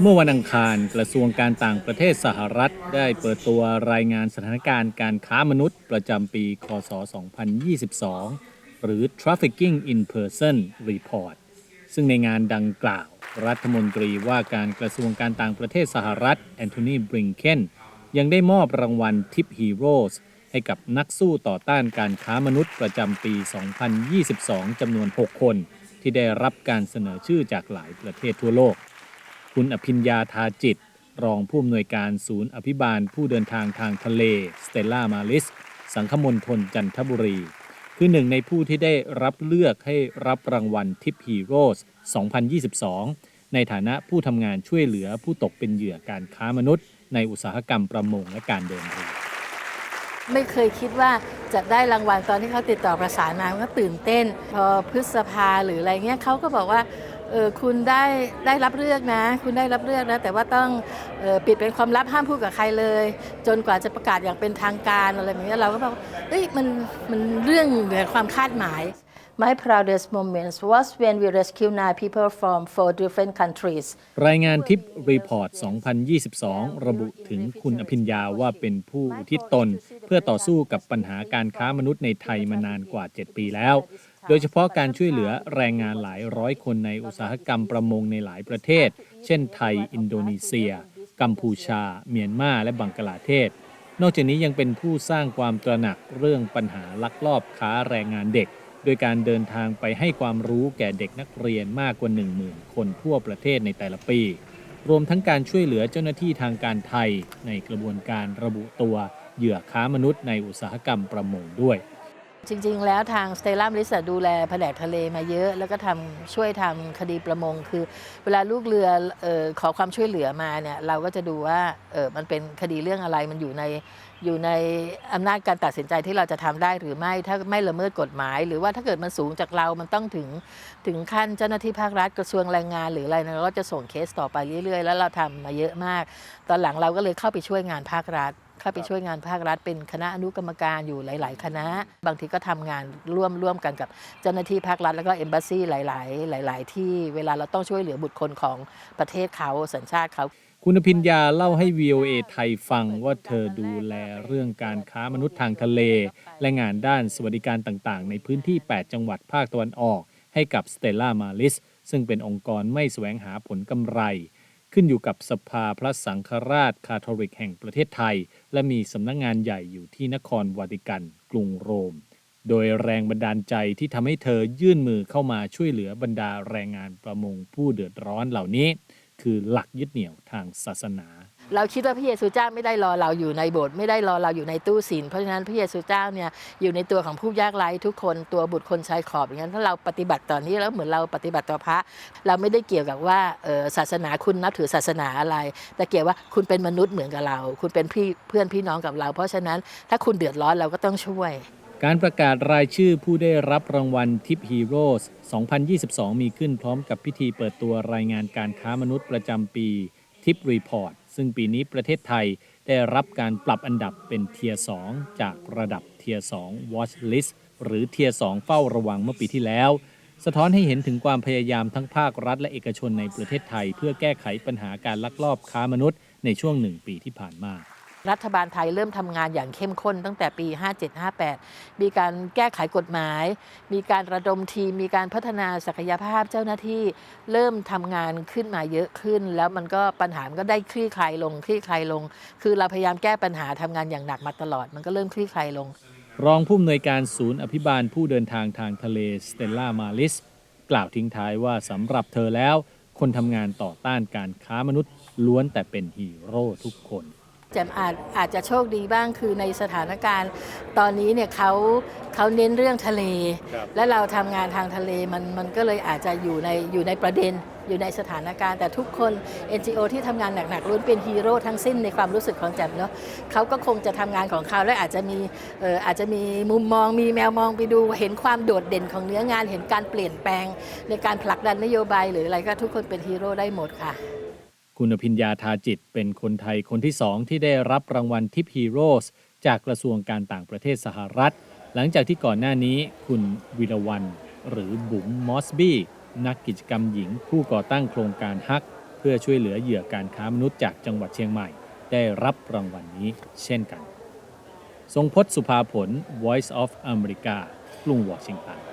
เมื่อวันอังคารกระทรวงการต่างประเทศสหรัฐได้เปิดตัวรายงานสถานการณ์การค้ามนุษย์ประจำปี คศ 2022 หรือ Trafficking in Person Report ซึ่งในงานดังกล่าว รัฐมนตรีว่าการกระทรวงการต่างประเทศสหรัฐแอนโทนีบริงเคนยังได้มอบรางวัลทิปฮีโร่ให้กับนักสู้ต่อต้านการค้ามนุษย์ประจำปี 2022 จำนวน 6 คน ที่ได้รับการเสนอชื่อจากหลายประเทศทั่วโลก คุณอภิญญาทาจิต รองผู้อำนวยการศูนย์อภิบาลผู้เดินทางทางทะเลสเตลล่ามาลิส สังคมณฑลจันทบุรี คือหนึ่งในผู้ที่ได้รับเลือกให้รับรางวัลทิปฮีโร่2022 ในฐานะผู้ทำงานช่วยเหลือผู้ตกเป็นเหยื่อการค้ามนุษย์ ในอุตสาหกรรมประมงและการเดินเรือไม่เคยคิดว่าจะได้รางวัลตอนที่เขาติดต่อประสานมาก็ตื่นเต้น พอพฤษภาหรืออะไรเงี้ยเขาก็บอกว่า เออคุณได้ได้รับเลือกนะ คุณได้รับเลือกนะ แต่ว่าต้องออปิดเป็นความลับห้ามพูดกับใครเลย จนกว่าจะประกาศอย่างเป็นทางการอะไรแบบนี้เราก็บอกเอ้ยมันมันเรื่องเหนือความคาดหมาย My proudest moments was when we rescued nine people from four different countries รายงานทิปรีพอร์ต 2022 ระบุถึงคุณอภิญญาว่าเป็นผู้อุทิศตน เพื่อต่อสู้กับปัญหาการค้ามนุษย์ในไทยมานานกว่า 7 ปีแล้ว โดยเฉพาะการช่วยเหลือแรงงานหลายร้อยคนในอุตสาหกรรมประมงในหลายประเทศ เช่นไทย อินโดนีเซีย กัมพูชา เมียนมา และบังกลาเทศ นอกจากนี้ยังเป็นผู้สร้างความตระหนักเรื่องปัญหาลักลอบค้าแรงงานเด็ก โดยการเดินทางไปให้ความรู้แก่เด็กนักเรียนมากกว่า 10,000 คนทั่วประเทศในแต่ละปี รวมทั้งการช่วยเหลือเจ้าหน้าที่ทางการไทย ในกระบวนการระบุตัวเหยื่อค้ามนุษย์ในอุตสาหกรรมประมงด้วย จริงๆ แล้วทางสเตลล่ามลิสดูแลแผนกทะเลมาเยอะ แล้วก็ทำช่วยทำคดีประมง คือ เวลาลูกเรือออขอความช่วยเหลือมาเนี่ยเราก็จะดูว่าออมันเป็นคดีเรื่องอะไรมันอยู่ในอยู่ในอำนาจการตัดสินใจที่เราจะทำได้หรือไม่ถ้าไม่ละเมิดกฎหมาย หรือว่าถ้าเกิดมันสูงจากเรามันต้องถึงถึงขั้นเจ้าหน้าที่ภาครัฐกระทรวงแรงงาน หรืออะไรนะเราก็จะส่งเคสต่อไปเรื่อยๆ แล้วเราทำมาเยอะมาก ตอนหลังเราก็เลยเข้าไปช่วยงานภาครัฐ เข้าไปช่วยงานภาครัฐเป็นคณะอนุกรรมการอยู่หลาย ๆ คณะ บางทีก็ทำงานร่วมร่วมกันกับเจ้าหน้าที่ภาครัฐแล้วก็เอมบ s ซีหลาย ๆ หลาย ๆ ที่เวลาเราต้องช่วยเหลือบุคคลของประเทศเขาสัญชาติเขาคุณอภิญญาเล่าให้ VOA ไทยฟังว่าเธอดูแลเรื่องการค้ามนุษย์ทางทะเล และงานด้านสวัสดิการต่างๆ ในพื้นที่ 8 จังหวัดภาคตะวันออก ให้กับ Stella Maris ซึ่งเป็นองค์กรไม่แสวงหาผลกำไร ขึ้นอยู่กับสภาพระสังฆราชคาทอลิกแห่งประเทศไทย และมีสำนักงงานใหญ่อยู่ที่นครวาติกัน กรุงโรม โดยแรงบันดาลใจที่ทำให้เธอยื่นมือเข้ามาช่วยเหลือบรรดาแรงงานประมงผู้เดือดร้อนเหล่านี้ คือหลักยึดเหนี่ยวทางศาสนา เราคิดว่าพระเยซูเจ้าไม่ได้รอเราอยู่ในโบสถ์ไม่ได้รอเราอยู่ในตู้ศีลเพราะฉะนั้นพระเยซูเจ้าเนี่ยอยู่ในตัวของผู้ยากไร้ทุกคนตัวบุตรคนชายขอบอย่างนั้นถ้าเราปฏิบัติต่อนนี้แล้วเหมือนเราปฏิบัติต่อพระ เราไม่ได้เกี่ยวกับว่าศาสนาคุณนับถือศาสนาอะไร แต่เกี่ยวว่าคุณเป็นมนุษย์เหมือนกับเรา คุณเป็นพี่เพื่อนพี่น้องกับเรา เพราะฉะนั้นถ้าคุณเดือดร้อนเราก็ต้องช่วย การประกาศรายชื่อผู้ได้รับรางวัลทิปฮีโร่2022 มีขึ้นพร้อมกับพิธีเปิดตัวรายงานการค้ามนุษย์ประจำปีทิปรีพอร์ต ซึ่งปีนี้ประเทศไทยได้รับการปรับอันดับเป็นเทียร์2จากระดับเทียร์2 Watch List หรือเทียร์2เฝ้าระวังเมื่อปีที่แล้ว สะท้อนให้เห็นถึงความพยายามทั้งภาครัฐและเอกชนในประเทศไทย เพื่อแก้ไขปัญหาการลักลอบค้ามนุษย์ในช่วงหนึ่งปีที่ผ่านมา รัฐบาลไทยเริ่มทำงานอย่างเข้มข้นตั้งแต่ปี 57-58 มีการแก้ไขกฎหมาย มีการระดมทีม มีการพัฒนาศักยภาพเจ้าหน้าที่ เริ่มทำงานขึ้นมาเยอะขึ้น แล้วมันก็ปัญหามันก็ได้คลี่คลายลง คลี่คลายลง คือเราพยายามแก้ปัญหาทำงานอย่างหนักมาตลอด มันก็เริ่มคลี่คลายลง รองผู้อำนวยการศูนย์อภิบาลผู้เดินทางทางทะเลสเตลล่ามาลิสกล่าวทิ้งท้ายว่าสำหรับเธอแล้ว คนทำงานต่อต้านการค้ามนุษย์ล้วนแต่เป็นฮีโร่ทุกคน แจมอาจอาจจะโชคดีบ้างคือในสถานการณ์ตอนนี้เนี่ยเขาเขาเน้นเรื่องทะเล ครับ และเราทำงานทางทะเลมันมันก็เลยอาจจะอยู่ในอยู่ในประเด็น อยู่ในสถานการณ์แต่ทุกคน NGO ที่ทำงานหนักๆล้วนเป็นฮีโร่ทั้งสิ้นในความรู้สึกของแจมเนาะเขาก็คงจะทำงานของเขาและอาจจะมีเอ่ออาจจะมีมุมมองมีแมวมองไปดูเห็นความโดดเด่นของเนื้องานเห็นการเปลี่ยนแปลง ในการผลักดันนโยบายหรืออะไรก็ทุกคนเป็นฮีโร่ได้หมดค่ะ คุณอภิญญาทาจิตเป็นคนไทยคนที่สองที่ได้รับรางวัลทิปฮีโร่จากกระทรวงการต่างประเทศสหรัฐ หลังจากที่ก่อนหน้านี้คุณวิรวันหรือบุ๋มมอสบี้นักกิจกรรมหญิงผู้ก่อตั้งโครงการฮัก เพื่อช่วยเหลือเหยื่อการค้ามนุษย์จากจังหวัดเชียงใหม่ ได้รับรางวัลนนี้เช่นกัน ทรงพจน์สุภาผล Voice of America กรุงวอชิงตัน